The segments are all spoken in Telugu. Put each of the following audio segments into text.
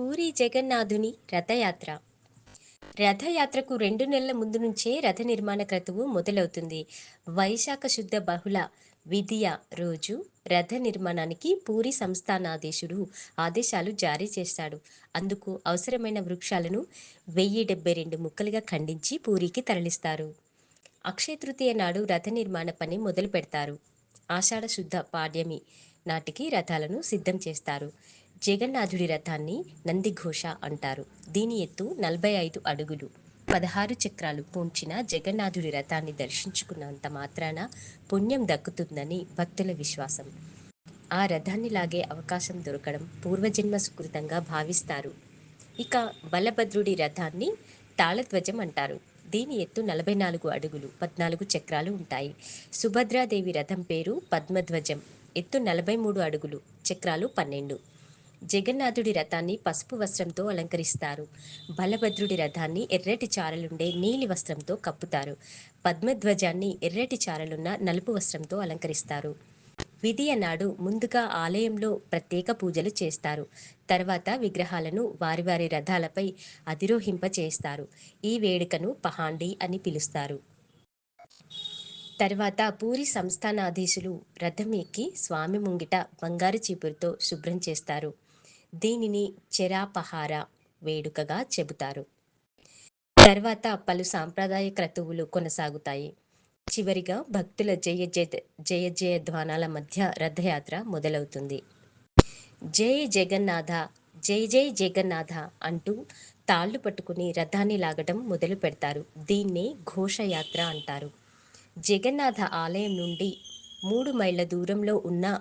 పూరి జగన్నాథుని రథయాత్ర. రథయాత్రకు రెండు నెలల ముందు నుంచే రథ నిర్మాణ క్రతువు మొదలవుతుంది. వైశాఖ శుద్ధ బహుళ విధియ రోజు రథ నిర్మాణానికి పూరి సంస్థానాధీశుడు ఆదేశాలు జారీ చేస్తాడు అందుకు అవసరమైన వృక్షాలను వెయ్యి డెబ్బై రెండు ముక్కలుగా ఖండించి పూరికి తరలిస్తారు. అక్షయ తృతీయ నాడు రథ నిర్మాణ పని మొదలు పెడతారు ఆషాఢ శుద్ధ పాడ్యమి నాటికి రథాలను సిద్ధం చేస్తారు. జగన్నాథుడి రథాన్ని నందిఘోష అంటారు. దీని ఎత్తు నలభై ఐదు అడుగులు. పదహారు చక్రాలు పూంచిన జగన్నాథుడి రథాన్ని దర్శించుకున్నంత మాత్రాన పుణ్యం దక్కుతుందని భక్తుల విశ్వాసం. ఆ రథాన్ని లాగే అవకాశం దొరకడం పూర్వజన్మ సుకృతంగా భావిస్తారు. ఇక బలభద్రుడి రథాన్ని తాళధ్వజం అంటారు. దీని ఎత్తు నలభై నాలుగు అడుగులు పద్నాలుగు చక్రాలు ఉంటాయి. సుభద్రాదేవి రథం పేరు పద్మధ్వజం. ఎత్తు నలభై మూడు అడుగులు చక్రాలు పన్నెండు. జగన్నాథుడి రథాన్ని పసుపు వస్త్రంతో అలంకరిస్తారు. బలభద్రుడి రథాన్ని ఎర్రటి చారలుండే నీలి వస్త్రంతో కప్పుతారు. పద్మధ్వజాన్ని ఎర్రటి చారలున్న నలుపు వస్త్రంతో అలంకరిస్తారు. విధియ నాడు ముందుగా ఆలయంలో ప్రత్యేక పూజలు చేస్తారు. తర్వాత విగ్రహాలను వారి వారి రథాలపై అధిరోహింప చేస్తారు. ఈ వేడుకను పహాండి అని పిలుస్తారు. తర్వాత పూరి సంస్థానాధీశులు రథం ఎక్కి స్వామి ముంగిట బంగారు చీపురుతో శుభ్రం చేస్తారు. దీనిని చెరాపహార వేడుకగా చెబుతారు. తర్వాత పలు సాంప్రదాయ క్రతువులు కొనసాగుతాయి. చివరిగా భక్తుల జయ జయ జయ జయ ధ్వానాల మధ్య రథయాత్ర మొదలవుతుంది. జై జగన్నాథ జై జై జగన్నాథ అంటూ తాళ్ళు పట్టుకుని రథాన్ని లాగటం మొదలు పెడతారు. దీన్నే ఘోషయాత్ర అంటారు. జగన్నాథ ఆలయం నుండి మూడు మైళ్ళ దూరంలో ఉన్న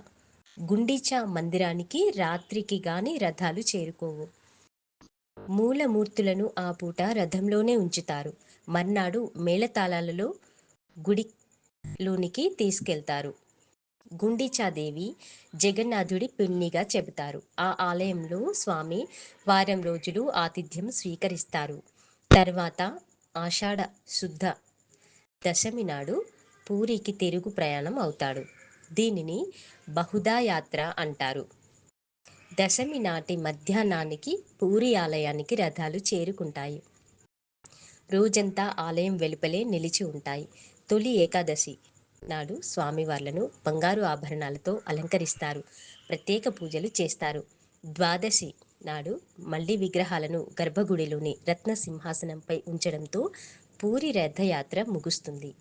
గుండీచా మందిరానికి రాత్రికి గాని రథాలు చేరుకోవు. మూలమూర్తులను ఆ పూట రథంలోనే ఉంచుతారు. మర్నాడు మేళతాళాలలో గుడిలోనికి తీసుకెళ్తారు. గుండీచాదేవి జగన్నాథుడి పిన్నిగా చెబుతారు. ఆ ఆలయంలో స్వామి వారం రోజులు ఆతిథ్యం స్వీకరిస్తారు. తర్వాత ఆషాఢ శుద్ధ దశమి నాడు పూరికి తిరుగు ప్రయాణం అవుతాడు. దీనిని బహుదా యాత్ర అంటారు. దశమి నాటి మధ్యాహ్నానికి పూరి ఆలయానికి రథాలు చేరుకుంటాయి. రోజంతా ఆలయం వెలుపలే నిలిచి ఉంటాయి. తొలి ఏకాదశి నాడు స్వామివార్లను బంగారు ఆభరణాలతో అలంకరిస్తారు. ప్రత్యేక పూజలు చేస్తారు. ద్వాదశి నాడు మళ్ళీ విగ్రహాలను గర్భగుడిలోని రత్న సింహాసనంపై ఉంచడంతో పూరి రథయాత్ర ముగుస్తుంది.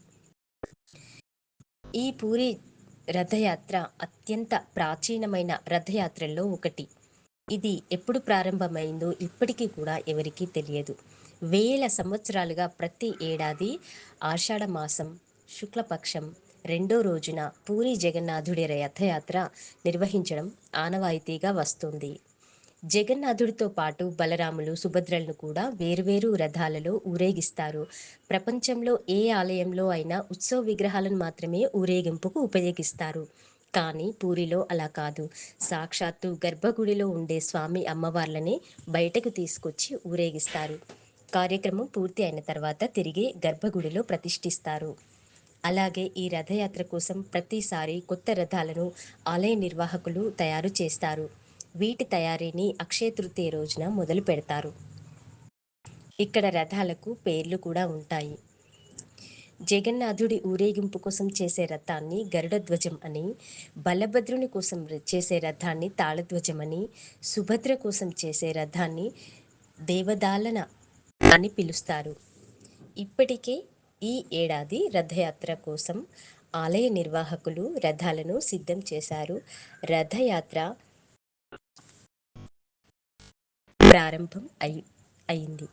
ఈ పూరి రథయాత్ర అత్యంత ప్రాచీనమైన రథయాత్రల్లో ఒకటి. ఇది ఎప్పుడు ప్రారంభమైందో ఇప్పటికీ కూడా ఎవరికీ తెలియదు. వేల సంవత్సరాలుగా ప్రతి ఏడాది ఆషాఢ మాసం శుక్లపక్షం రెండో రోజున పూరి జగన్నాథుడి రథయాత్ర నిర్వహించడం ఆనవాయితీగా వస్తుంది. జగన్నాథుడితో పాటు బలరాములు సుభద్రలను కూడా వేరువేరు రథాలలో ఊరేగిస్తారు. ప్రపంచంలో ఏ ఆలయంలో అయినా ఉత్సవ విగ్రహాలను మాత్రమే ఊరేగింపుకు ఉపయోగిస్తారు. కానీ పూరిలో అలా కాదు. సాక్షాత్తు గర్భగుడిలో ఉండే స్వామి అమ్మవార్లనే బయటకు తీసుకొచ్చి ఊరేగిస్తారు. కార్యక్రమం పూర్తి అయిన తర్వాత తిరిగి గర్భగుడిలో ప్రతిష్ఠిస్తారు. అలాగే ఈ రథయాత్ర కోసం ప్రతిసారి కొత్త రథాలను ఆలయ నిర్వాహకులు తయారు చేస్తారు. వీటి తయారీని అక్షయ తృతీయ రోజున మొదలు పెడతారు. ఇక్కడ రథాలకు పేర్లు కూడా ఉంటాయి. జగన్నాథుడి ఊరేగింపు కోసం చేసే రథాన్ని గరుడధ్వజం అని బలభద్రుని కోసం చేసే రథాన్ని తాళధ్వజం అని సుభద్ర కోసం చేసే రథాన్ని దేవదాలన అని పిలుస్తారు. ఇప్పటికే ఈ ఏడాది రథయాత్ర కోసం ఆలయ నిర్వాహకులు రథాలను సిద్ధం చేశారు. రథయాత్ర ప్రారంభం అయి అయింది